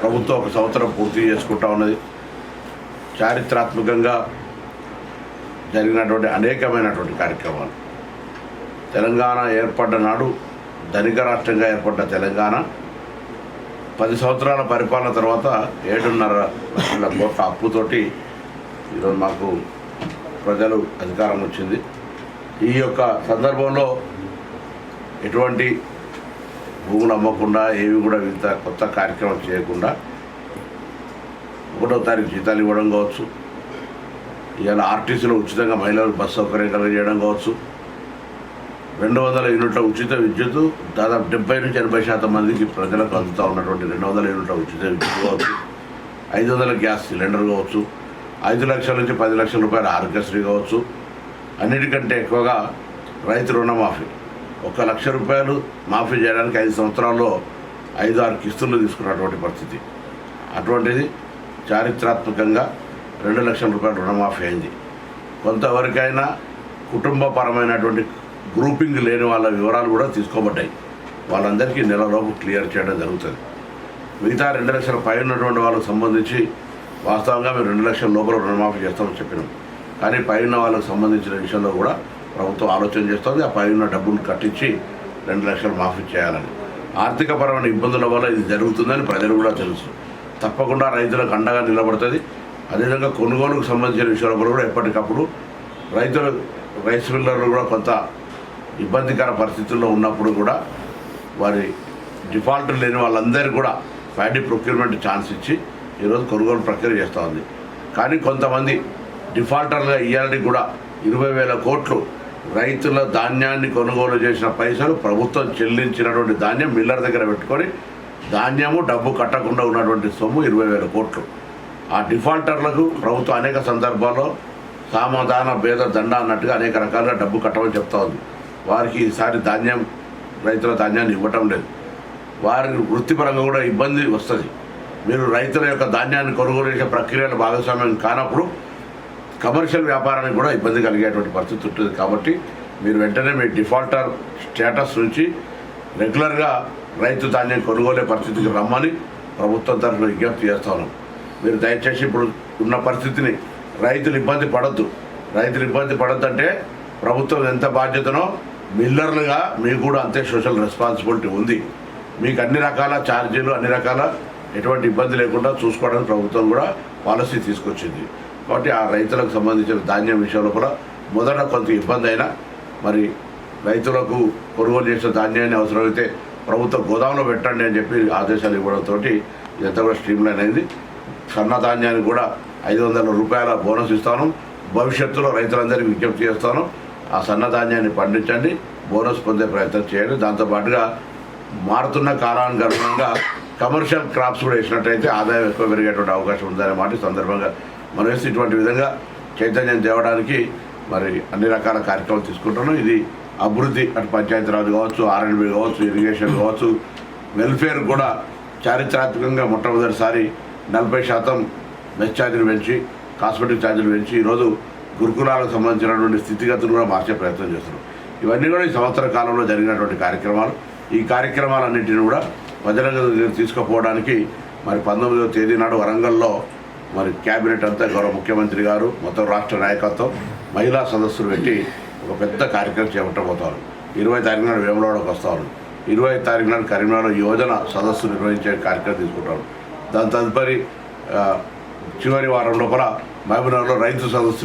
ప్రభుత్వం ఒక సంవత్సరం పూర్తి చేసుకుంటా ఉన్నది. చారిత్రాత్మకంగా జరిగినటువంటి అనేకమైనటువంటి కార్యక్రమాలు. తెలంగాణ ఏర్పడ్డ నాడు ధనిక రాష్ట్రంగా ఏర్పడ్డ తెలంగాణ పది సంవత్సరాల పరిపాలన తర్వాత ఏడున్నర లక్షల కోట్ల అప్పుతోటి ఈరోజు మాకు ప్రజలు అధికారం వచ్చింది. ఈ యొక్క సందర్భంలో ఎటువంటి భూములు అమ్మకుండా ఏవి కూడా వింత కొత్త కార్యక్రమం చేయకుండా ఒకటో తారీఖు జీతాలు ఇవ్వడం కావచ్చు. ఇవాళ ఆర్టీసీలో ఉచితంగా మహిళలకు బస్సు సౌకర్యం కలిగజేయడం కావచ్చు. రెండు వందల యూనిట్ల ఉచిత విద్యుత్ దాదాపు డెబ్బై నుంచి ఎనభై శాతం మందికి ప్రజలకు అందుతూ ఉన్నటువంటి రెండు వందల యూనిట్ల ఉచిత విద్యుత్ కావచ్చు. ఐదు వందల గ్యాస్ సిలిండర్ కావచ్చు. ఐదు లక్షల నుంచి పది లక్షల రూపాయల ఆరోగ్యశ్రీ కావచ్చు. అన్నిటికంటే ఎక్కువగా రైతు రుణమాఫీ. ఒక లక్ష రూపాయలు మాఫీ చేయడానికి ఐదు సంవత్సరాల్లో ఐదు ఆరు కిస్తులు తీసుకున్నటువంటి పరిస్థితి. అటువంటిది చారిత్రాత్మకంగా రెండు లక్షల రూపాయల రుణమాఫీ అయింది. కొంతవరకైనా కుటుంబపరమైనటువంటి గ్రూపింగ్ లేని వాళ్ళ వివరాలు కూడా తీసుకోబడ్డాయి. వాళ్ళందరికీ నెలలోపు క్లియర్ చేయడం జరుగుతుంది. మిగతా రెండు లక్షల పై ఉన్నటువంటి వాళ్ళకు సంబంధించి వాస్తవంగా మేము రెండు లక్షల లోపల రుణమాఫీ చేస్తామని చెప్పినాం. కానీ పై ఉన్న వాళ్ళకు సంబంధించిన విషయంలో కూడా ప్రభుత్వం ఆలోచన చేస్తుంది ఆ పై ఉన్న డబ్బులు కట్టించి రెండు లక్షలు మాఫీ చేయాలని. ఆర్థికపరమైన ఇబ్బందుల వల్ల ఇది జరుగుతుందని ప్రజలు కూడా తెలుసు. తప్పకుండా రైతులకు అండగా నిలబడుతుంది. అదేవిధంగా కొనుగోలుకు సంబంధించిన విషయాల కూడా ఎప్పటికప్పుడు రైతులు రైస్ మిల్లర్లు కూడా కొంత ఇబ్బందికర పరిస్థితుల్లో ఉన్నప్పుడు కూడా వారి డిఫాల్ట్ లేని వాళ్ళందరికీ కూడా ఫ్యాడీ ప్రొక్యూర్మెంట్ ఛాన్స్ ఇచ్చి ఈరోజు కొనుగోలు ప్రక్రియ చేస్తూ ఉంది. కానీ కొంతమంది డిఫాల్టర్గా ఇవ్వాలని కూడా ఇరవై వేల కోట్లు రైతుల ధాన్యాన్ని కొనుగోలు చేసిన పైసలు ప్రభుత్వం చెల్లించినటువంటి ధాన్యం మిల్లర్ దగ్గర పెట్టుకొని ధాన్యము డబ్బు కట్టకుండా ఉన్నటువంటి సొమ్ము ఇరవై వేల కోట్లు. ఆ డిఫాల్టర్లకు ప్రభుత్వం అనేక సందర్భాల్లో సామధాన భేద దండ అన్నట్టుగా అనేక రకాలుగా డబ్బు కట్టమని చెప్తా ఉంది. వారికి ఈసారి ధాన్యం రైతుల ధాన్యాన్ని ఇవ్వటం లేదు. వారి వృత్తిపరంగా కూడా ఇబ్బంది వస్తుంది. మీరు రైతుల యొక్క ధాన్యాన్ని కొనుగోలు చేసే ప్రక్రియలో భాగస్వామ్యం కానప్పుడు కమర్షియల్ వ్యాపారానికి కూడా ఇబ్బంది కలిగేటువంటి పరిస్థితి ఉంటుంది కాబట్టి మీరు వెంటనే మీ డిఫాల్టర్ స్టేటస్ నుంచి రెగ్యులర్గా రైతు ధాన్యం కొనుగోలే పరిస్థితికి రమ్మని ప్రభుత్వం తరఫున విజ్ఞప్తి చేస్తాను. మీరు దయచేసి ఇప్పుడు ఉన్న పరిస్థితిని రైతులు ఇబ్బంది పడద్దు. రైతులు ఇబ్బంది పడద్దంటే ప్రభుత్వం ఎంత బాధ్యతనో మిల్లర్లుగా మీకు కూడా అంతే సోషల్ రెస్పాన్సిబిలిటీ ఉంది. మీకు అన్ని రకాల ఛార్జీలు అన్ని రకాల ఎటువంటి ఇబ్బంది లేకుండా చూసుకోవడానికి ప్రభుత్వం కూడా పాలసీ తీసుకొచ్చింది. కాబట్టి ఆ రైతులకు సంబంధించిన ధాన్యం విషయంలో కూడా మొదట కొంత ఇబ్బంది అయినా మరి రైతులకు కొనుగోలు చేసిన ధాన్యాన్ని అవసరమైతే ప్రభుత్వ గోదాంలో పెట్టండి అని చెప్పి ఆదేశాలు ఇవ్వడంతో ఇదంతా కూడా స్ట్రీమ్లైన్ అయింది. సన్న ధాన్యానికి కూడా ఐదు వందల రూపాయల బోనస్ ఇస్తాను. భవిష్యత్తులో రైతులందరికీ విజ్ఞప్తి చేస్తాను. ఆ సన్న ధాన్యాన్ని పండించండి బోనస్ పొందే ప్రయత్నం చేయండి. దాంతోపాటుగా మారుతున్న కాలానికి అనుగుణంగా కమర్షియల్ క్రాప్స్ కూడా వేసినట్టయితే ఆదాయం ఎక్కువ పెరిగేటువంటి అవకాశం ఉందనే మాట సందర్భంగా మనం ఇటువంటి విధంగా చైతన్యం తేవడానికి మరి అన్ని రకాల కార్యక్రమాలు తీసుకుంటున్నాం. ఇది అభివృద్ధి అటు పంచాయతీరాజ్ కావచ్చు ఆర్ఎండ్బి కావచ్చు ఇరిగేషన్ కావచ్చు వెల్ఫేర్ కూడా చారిత్రాత్మకంగా మొట్టమొదటిసారి నలభై శాతం మెస్ ఛార్జీలు పెంచి కాస్మెటిక్ ఛార్జీలు పెంచి ఈరోజు గురుకులాలకు సంబంధించినటువంటి స్థితిగతులు కూడా మార్చే ప్రయత్నం చేస్తున్నాం. ఇవన్నీ కూడా ఈ సంవత్సర కాలంలో జరిగినటువంటి కార్యక్రమాలు. ఈ కార్యక్రమాలన్నింటినీ కూడా ప్రజల తీసుకుపోవడానికి మరి పంతొమ్మిదవ తేదీ నాడు వరంగల్లో మరి క్యాబినెట్ అంతా గౌరవ ముఖ్యమంత్రి గారు మొత్తం రాష్ట్ర నాయకత్వం మహిళా సదస్సులు పెట్టి ఒక పెద్ద కార్యక్రమం చేపట్టబోతారు ఇరవై తారీఖు నాడు వేములవాడకు వస్తారు. ఇరవై తారీఖు నాడు కరీంనగర్ యువజన సదస్సు నిర్వహించే కార్యక్రమం తీసుకుంటారు. దాని తదుపరి చివరి వారం లోపల మహబూబ్నగర్లో రైతు సదస్సు